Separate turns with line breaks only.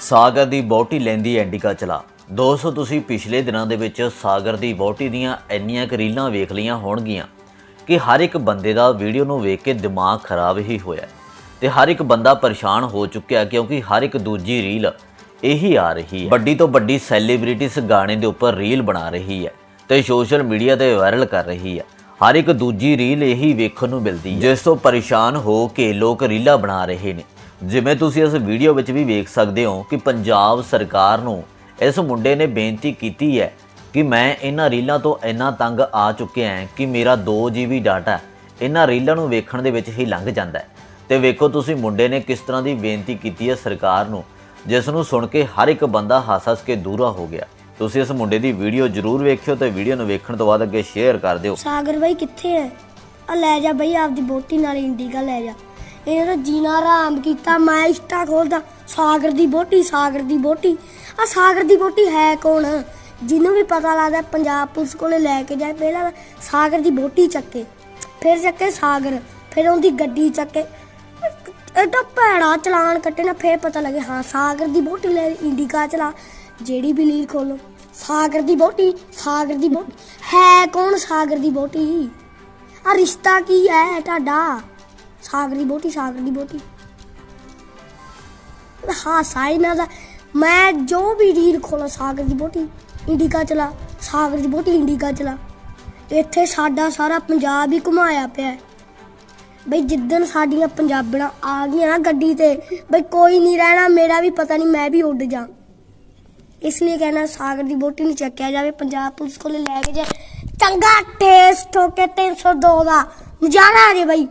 ਸਾਗਰ ਦੀ ਬੋਟੀ ਲੈਂਦੀ ਐਂਡਿਕਾ ਚਲਾ। ਦੋਸਤੋ, ਤੁਸੀਂ ਪਿਛਲੇ ਦਿਨਾਂ ਦੇ ਵਿੱਚ ਸਾਗਰ ਦੀ ਬੋਟੀ ਦੀਆਂ ਇੰਨੀਆਂ ਕਰੀਲਾਂ ਵੇਖ ਲਈਆਂ ਹੋਣਗੀਆਂ ਕਿ ਹਰ ਇੱਕ ਬੰਦੇ ਦਾ ਵੀਡੀਓ ਨੂੰ ਵੇਖ ਕੇ ਦਿਮਾਗ ਖਰਾਬ ਹੀ ਹੋਇਆ ਤੇ ਹਰ ਇੱਕ ਬੰਦਾ ਪਰੇਸ਼ਾਨ ਹੋ ਚੁੱਕਿਆ ਕਿਉਂਕਿ ਹਰ ਇੱਕ ਦੂਜੀ ਰੀਲ ਇਹੀ ਆ ਰਹੀ ਹੈ। ਵੱਡੀ ਤੋਂ ਵੱਡੀ ਸੈਲੀਬ੍ਰਿਟੀ ਗਾਣੇ ਦੇ ਉੱਪਰ ਰੀਲ ਬਣਾ ਰਹੀ ਹੈ ਤੇ ਸੋਸ਼ਲ ਮੀਡੀਆ ਤੇ ਵਾਇਰਲ ਕਰ ਰਹੀ ਹੈ। ਹਰ ਇੱਕ ਦੂਜੀ ਰੀਲ ਇਹੀ ਵੇਖਣ ਨੂੰ ਮਿਲਦੀ ਹੈ। ਜਿਸ ਤੋਂ ਪਰੇਸ਼ਾਨ ਹੋ ਕੇ ਲੋਕ ਰੀਲਾਂ ਬਣਾ ਰਹੇ ਨੇ। ਜਿਵੇਂ ਤੁਸੀਂ ਇਸ ਵੀਡੀਓ ਵਿੱਚ ਵੀ ਵੇਖ ਸਕਦੇ ਹੋ ਕਿ ਪੰਜਾਬ ਸਰਕਾਰ ਨੂੰ ਇਸ ਮੁੰਡੇ ਨੇ ਬੇਨਤੀ ਕੀਤੀ ਹੈ ਕਿ ਮੈਂ ਇਹਨਾਂ ਰੀਲਾਂ ਤੋਂ ਇੰਨਾ ਤੰਗ ਆ ਚੁੱਕਿਆ ਹਾਂ ਕਿ ਮੇਰਾ 2 GB ਡਾਟਾ ਇਹਨਾਂ ਰੀਲਾਂ ਨੂੰ ਵੇਖਣ ਦੇ ਵਿੱਚ ਹੀ ਲੰਘ ਜਾਂਦਾ ਹੈ। ਤੇ ਵੇਖੋ ਤੁਸੀਂ ਮੁੰਡੇ ਨੇ ਕਿਸ ਤਰ੍ਹਾਂ ਦੀ ਬੇਨਤੀ ਕੀਤੀ ਹੈ ਸਰਕਾਰ ਨੂੰ, ਜਿਸ ਨੂੰ ਸੁਣ ਕੇ ਹਰ ਇੱਕ ਬੰਦਾ ਹੱਸ-ਹੱਸ ਕੇ ਦੂਰਾ ਹੋ ਗਿਆ। ਤੁਸੀਂ ਇਸ ਮੁੰਡੇ ਦੀ ਵੀਡੀਓ ਜ਼ਰੂਰ ਵੇਖਿਓ ਤੇ ਵੀਡੀਓ ਨੂੰ ਵੇਖਣ ਤੋਂ ਬਾਅਦ ਅੱਗੇ ਸ਼ੇਅਰ ਕਰ ਦਿਓ।
ਸਾਗਰ ਬਾਈ ਕਿੱਥੇ ਹੈ ਆ ਲੈ ਜਾ ਬਈ, ਆਪਦੀ ਬੋਟੀ ਨਾਲ ਇੰਡੀਗਾ ਲੈ ਜਾ। ਇਹਨੇ ਤਾਂ ਜੀਣਾ ਆਰਾਮ ਕੀਤਾ, ਮੈਂ ਇੰਸਟਾ ਖੋਲਦਾ, ਸਾਗਰ ਦੀ ਬੋਟੀ ਸਾਗਰ ਦੀ ਬੋਟੀ ਆ ਸਾਗਰ ਦੀ ਬੋਟੀ ਹੈ ਕੌਣ? ਜਿਹਨੂੰ ਵੀ ਪਤਾ ਲੱਗਦਾ ਪੰਜਾਬ ਪੁਲਿਸ ਕੋਲੇ ਲੈ ਕੇ ਜਾਏ, ਪਹਿਲਾਂ ਸਾਗਰ ਦੀ ਬੋਟੀ ਚੱਕੇ, ਫਿਰ ਚੱਕੇ ਸਾਗਰ, ਫਿਰ ਉਹਦੀ ਗੱਡੀ ਚੱਕੇ। ਐਡਾ ਭੈੜਾ ਚਲਾਨ ਕੱਟੇ ਨਾ, ਫਿਰ ਪਤਾ ਲੱਗੇ, ਹਾਂ, ਸਾਗਰ ਦੀ ਬੋਟੀ ਲੈ, ਇੰਡੀਕਾ ਚਲਾ, ਜਿਹੜੀ ਵੀ ਲੀਰ ਖੋਲੋ। ਸਾਗਰ ਦੀ ਬੋਟੀ ਸਾਗਰ ਦੀ ਬੋਟੀ ਹੈ ਕੌਣ ਸਾਗਰ ਦੀ ਬੋਟੀ ਆ ਰਿਸ਼ਤਾ ਕੀ ਹੈ ਤੁਹਾਡਾ? ਸਾਗਰ ਦੀ ਬੋਟੀ ਸਾਗਰ ਦੀ ਬੋਟੀ ਹਾਂ ਸਾਈ ਦਾ ਮੈਂ ਜੋ ਵੀ ਰੀਲ ਖੋਲਾ, ਸਾਗਰ ਦੀ ਬੋਟੀ ਇੰਡੀਕਾ ਚਲਾ, ਸਾਗਰ ਦੀ ਬੋਟੀ ਇੰਡੀਕਾ ਚਲਾ। ਇੱਥੇ ਸਾਡਾ ਸਾਰਾ ਪੰਜਾਬ ਹੀ ਘੁਮਾਇਆ ਪਿਆ ਬਈ ਜਿੱਦਣ ਸਾਡੀਆਂ ਪੰਜਾਬਣਾਂ ਆ ਗਈਆਂ ਨਾ ਗੱਡੀ ਤੇ, ਬਈ ਕੋਈ ਨਹੀਂ ਰਹਿਣਾ, ਮੇਰਾ ਵੀ ਪਤਾ ਨਹੀਂ, ਮੈਂ ਵੀ ਉੱਡ ਜਾਂ। ਇਸ ਲਈ ਕਹਿਣਾ ਸਾਗਰ ਦੀ ਬੋਟੀ ਨੂੰ ਚੱਕਿਆ ਜਾਵੇ, ਪੰਜਾਬ ਪੁਲਿਸ ਕੋਲੇ ਲੈ ਕੇ ਜਾ ਚੰਗਾ ਟੇਸਟ ਹੋ ਕੇ 302 ਦਾ। ਨਜ਼ਾਰਾ ਆ ਜੇ ਬਾਈ।